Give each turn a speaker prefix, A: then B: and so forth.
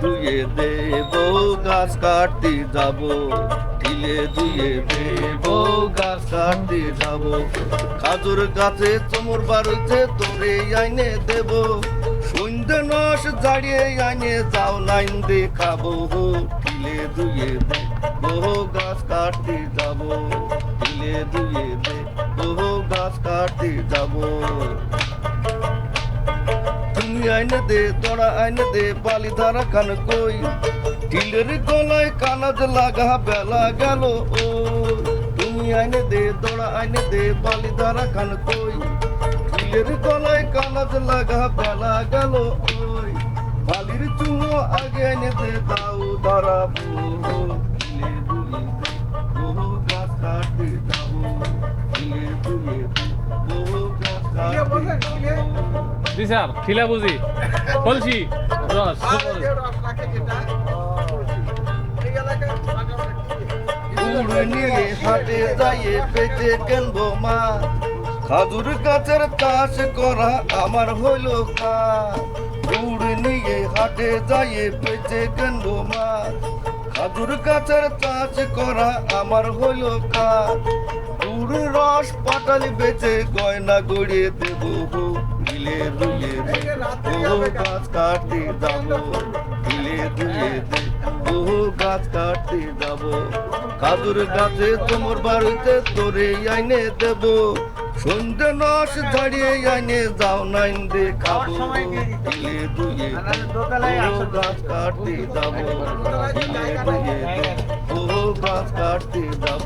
A: ধুয়ে দেব, গাছ কাটতে যাব। ঢিলে ধুয়ে দেব, গাছ কাটতে যাব। খাজুর গাছে চমর বাড়িতে তোরে আইনে দেব। সন্ধ্যে নস জাড়িয়ে আইনে যাও, লাইন দেখাবো। ঢিলে ধুয়ে দে বহু গাছ কাটতে যাব। ঢিলে ধুয়ে দে বহু গাছ কাটতে যাব। আইনে দে তোরা আইনে দে বালি ধারা খান কই? ঢিলের গলায় কানাজ লাগা বেলা গেল ও। তুমি আইনে দে তোরা আইনে দে বালি ধারা খান কই? ঢিলের গলায় কানাজ লাগা বেলা গেল ওই। বালির চুমো আগে আইনে দে দাও ধরা ঢিলে দুলে দে
B: জি স্যার খিলা বুঝি। বলছি রস
A: খাজুর গাছের চাষ করা আমার হইল কা গুড় নিয়ে হাটে যাইয়ে পেটে কেনবো মা। খাজুর গাছের চাষ করা আমার হইল কা গুড় রস পাটালি বেচে গয়না গড়িয়ে দেবো গিলে ধুয়ে বহু গাছ কাটতে যাব। গিলে ধুয়ে দে বহু গাছ কাটতে যাব। কাদুর গাছে তোমার বাড়িতে তোরে আইনে দেব। সন্ধ্যে নস ঝাড়িয়ে আইনে যাও নাইন দে খাব গিলে ধুয়ে দে বহু গাছ কাটতে যাব। গিলে ধুয়ে দে বহু গাছ কাটতে যাব।